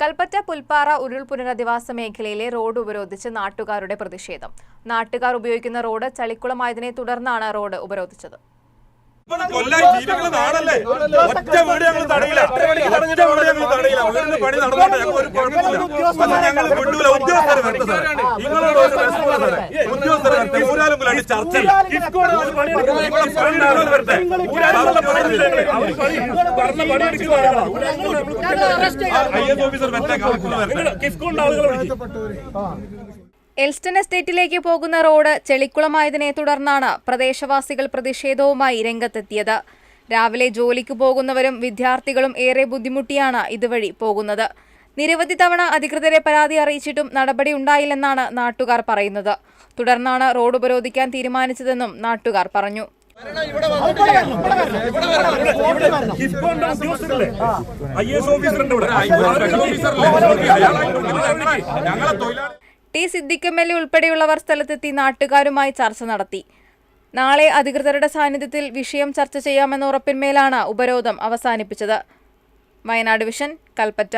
കൽപ്പറ്റ പുൽപ്പാറ ഉരുൾപുനരധിവാസ മേഖലയിലെ റോഡ് ഉപരോധിച്ച് നാട്ടുകാരുടെ പ്രതിഷേധം. നാട്ടുകാർ ഉപയോഗിക്കുന്ന റോഡ് ചളിക്കുളമായതിനെ തുടർന്നാണ് റോഡ് ഉപരോധിച്ചത്. നാടല്ലേ? ഒറ്റ വീട് ഞങ്ങൾ ഒറ്റ വീടിന് പണി നടന്നോട്ടെ. ഞങ്ങൾ ഒരു കുഴപ്പമില്ല. ഞങ്ങൾ വിടൂല വരട്ടെ സാറേ. നിങ്ങളോട് ഒരു സാറേ. വരട്ടെ. വരട്ടെ. എൽസ്റ്റൺ എസ്റ്റേറ്റിലേക്ക് പോകുന്ന റോഡ് ചെളിക്കുളമായതിനെ തുടർന്നാണ് പ്രദേശവാസികൾ പ്രതിഷേധവുമായി രംഗത്തെത്തിയത്. രാവിലെ ജോലിക്ക് പോകുന്നവരും വിദ്യാർത്ഥികളും ഏറെ ബുദ്ധിമുട്ടിയാണ് ഇതുവഴി പോകുന്നത്. നിരവധി തവണ അധികൃതരെ പരാതി അറിയിച്ചിട്ടും നടപടി ഉണ്ടായില്ലെന്നാണ് നാട്ടുകാർ പറയുന്നത്. തുടർന്നാണ് റോഡ് ഉപരോധിക്കാൻ തീരുമാനിച്ചതെന്നും നാട്ടുകാർ പറഞ്ഞു. T Siddique M L A ഉൾപ്പെടെയുള്ളവർ സ്ഥലത്തെത്തി നാട്ടുകാരുമായി ചർച്ച നടത്തി. നാളെ അധികൃതരുടെ സാന്നിധ്യത്തിൽ വിഷയം ചർച്ച ചെയ്യാമെന്ന ഉറപ്പിന്മേലാണ് ഉപരോധം അവസാനിപ്പിച്ചത്. വയനാട് വിഷൻ കൽപ്പറ്റ.